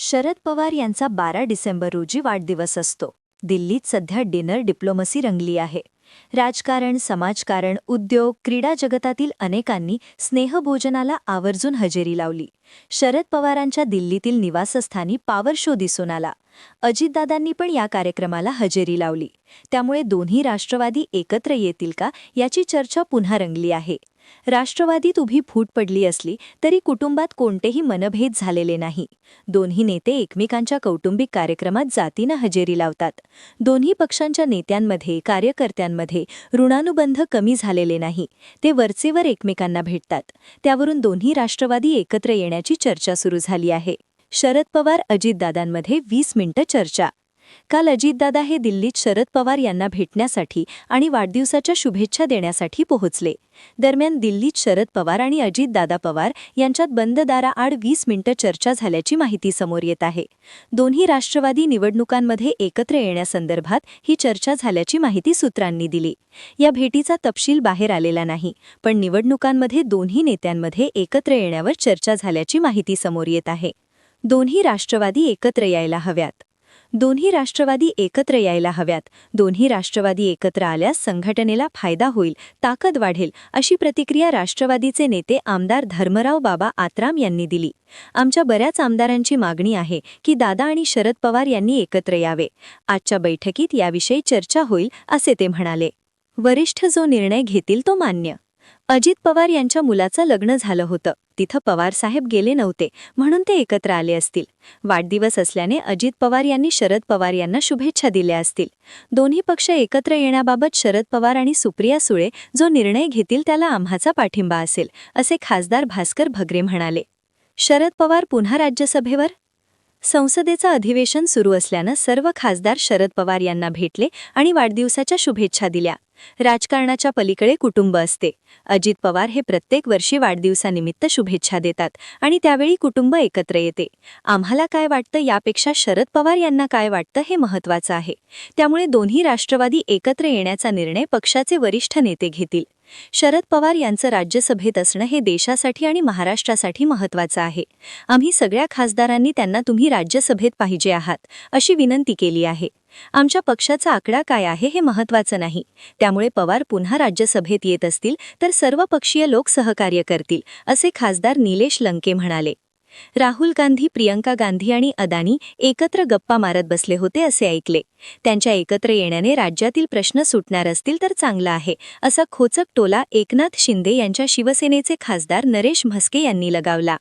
शरद पवार यांचा बारा डिसेंबर रोजी वाढदिवस असतो. दिल्लीत सध्या डिनर डिप्लोमसी रंगली आहे. राजकारण समाजकारण उद्योग क्रीडा जगतातील अनेकांनी स्नेहभोजनाला आवर्जून हजेरी लावली. शरद पवारांच्या दिल्लीतील निवासस्थानी पॉवर शो दिसून आला. अजितदादांनी पण या कार्यक्रमाला हजेरी लावली. त्यामुळे दोन्ही राष्ट्रवादी एकत्र येतील का याची चर्चा पुन्हा रंगली आहे. राष्ट्रवादीत उभी फूट पडली असली तरी कुटुंबात कोणतेही मनभेद झालेले नाही. दोन्ही नेते एकमेकांच्या कौटुंबिक कार्यक्रमात जातीनं हजेरी लावतात. दोन्ही पक्षांच्या नेत्यांमध्ये कार्यकर्त्यांमध्ये ऋणानुबंध कमी झालेले नाही. ते वरचेवर एकमेकांना भेटतात. त्यावरून दोन्ही राष्ट्रवादी एकत्र येण्याची चर्चा सुरू झाली आहे. शरद पवार अजितदादांमध्ये वीस मिनिटं चर्चा काल अजितदादा हे दिल्लीत शरद पवार यांना भेटण्यासाठी आणि वाढदिवसाच्या शुभेच्छा देण्यासाठी पोहोचले. दरम्यान दिल्लीत शरद पवार आणि अजितदादा पवार यांच्यात बंद दाराआड वीस मिनिटं चर्चा झाल्याची माहिती समोर येत आहे. दोन्ही राष्ट्रवादी निवडणुकांमध्ये एकत्र येण्यासंदर्भात ही चर्चा झाल्याची माहिती सूत्रांनी दिली. या भेटीचा तपशील बाहेर आलेला नाही पण निवडणुकांमध्ये दोन्ही नेत्यांमध्ये एकत्र येण्यावर चर्चा झाल्याची माहिती समोर येत आहे. दोन्ही राष्ट्रवादी एकत्र यायला हव्यात. दोन्ही राष्ट्रवादी एकत्र यायला हव्यात. दोन्ही राष्ट्रवादी एकत्र आल्यास संघटनेला फायदा होईल ताकद वाढेल अशी प्रतिक्रिया राष्ट्रवादीचे नेते आमदार धर्मराव बाबा आत्राम यांनी दिली. आमच्या बऱ्याच आमदारांची मागणी आहे की दादा आणि शरद पवार यांनी एकत्र यावे. आजच्या बैठकीत याविषयी चर्चा होईल असे ते म्हणाले. वरिष्ठ जो निर्णय घेतील तो मान्य. अजित पवार यांच्या मुलाचं लग्न झालं होतं. तिथं पवार साहेब गेले नव्हते म्हणून ते एकत्र आले असतील. वाढदिवस असल्याने अजित पवार यांनी शरद पवार यांना शुभेच्छा दिल्या असतील. दोन्ही पक्ष एकत्र येण्याबाबत शरद पवार आणि सुप्रिया सुळे जो निर्णय घेतील त्याला आम्हाचा पाठिंबा असेल असे खासदार भास्कर भगरे म्हणाले. शरद पवार पुन्हा राज्यसभेवर? संसदेचं अधिवेशन सुरू असल्यानं सर्व खासदार शरद पवार यांना भेटले आणि वाढदिवसाच्या शुभेच्छा दिल्या. राजकारणाच्या पलीकडे कुटुंब असते. अजित पवार हे प्रत्येक वर्षी वाढदिवसानिमित्त शुभेच्छा देतात आणि त्यावेळी कुटुंब एकत्र येते. आम्हाला काय वाटतं यापेक्षा शरद पवार यांना काय वाटतं हे महत्वाचं आहे. त्यामुळे दोन्ही राष्ट्रवादी एकत्र येण्याचा निर्णय पक्षाचे वरिष्ठ नेते घेतील. शरद पवार यांचं राज्यसभेत असणं हे देशासाठी आणि महाराष्ट्रासाठी महत्वाचं आहे. आम्ही सगळ्या खासदारांनी त्यांना तुम्ही राज्यसभेत पाहिजे आहात अशी विनंती केली आहे. आमच्या पक्षाचा आकडा काय आहे हे महत्वाचं नाही. त्यामुळे पवार पुन्हा राज्यसभेत येत असतील तर सर्व पक्षीय लोक सहकार्य करतील असे खासदार निलेश लंके म्हणाले. राहुल गांधी प्रियंका गांधी आणि अदानी एकत्र गप्पा मारत बसले होते असे ऐकले. त्यांच्या एकत्र येण्याने राज्यातील प्रश्न सुटणार असतील तर चांगला आहे असा खोचक टोला एकनाथ शिंदे यांच्या शिवसेनेचे खासदार नरेश म्हस्के यांनी लगावला.